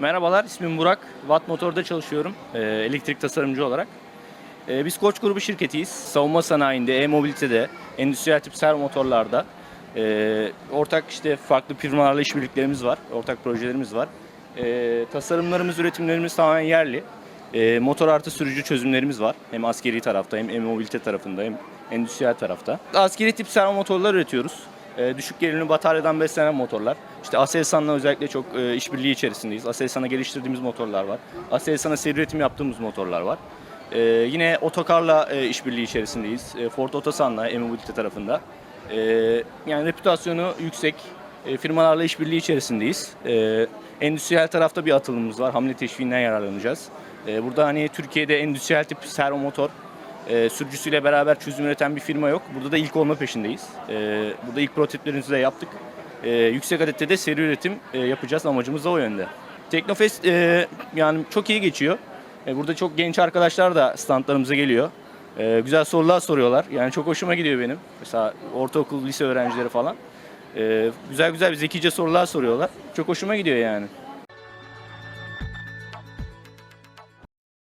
Merhabalar, ismim Burak. Watt Motor'da çalışıyorum e, elektrik tasarımcı olarak. E, biz Koç grubu şirketiyiz. Savunma sanayinde, e-mobilitede, endüstriyel tip servo motorlarda e, ortak işte farklı firmalarla işbirliklerimiz var, ortak projelerimiz var. Tasarımlarımız, üretimlerimiz tamamen yerli. Motor artı sürücü çözümlerimiz var. Hem askeri tarafta hem e-mobilite tarafında hem endüstriyel tarafta. Askeri tip servo motorlar üretiyoruz. E, düşük gerilimli bataryadan beslenen motorlar. İşte Aselsan'la özellikle çok e, işbirliği içerisindeyiz. Aselsan'a geliştirdiğimiz motorlar var. Aselsan'a seri üretim yaptığımız motorlar var. E, yine Otokar'la e, işbirliği içerisindeyiz. E, Ford Otosan'la e-mobilite tarafında. E, yani reputasyonu yüksek firmalarla işbirliği içerisindeyiz. E, endüstriyel tarafta bir atılımımız var. Hamle teşviğinden yararlanacağız. Burada hani Türkiye'de endüstriyel tip servo motor e, sürücüsüyle beraber çözüm üreten bir firma yok. Burada da ilk olma peşindeyiz. E, burada ilk prototiplerimizi de yaptık. E, yüksek adette de seri üretim e, yapacağız. Amacımız da o yönde. Teknofest e, yani çok iyi geçiyor. E, burada çok genç arkadaşlar da standlarımıza geliyor. E, güzel sorular soruyorlar. Yani çok hoşuma gidiyor benim. Mesela ortaokul, lise öğrencileri falan. E, güzel güzel zekice sorular soruyorlar. Çok hoşuma gidiyor yani.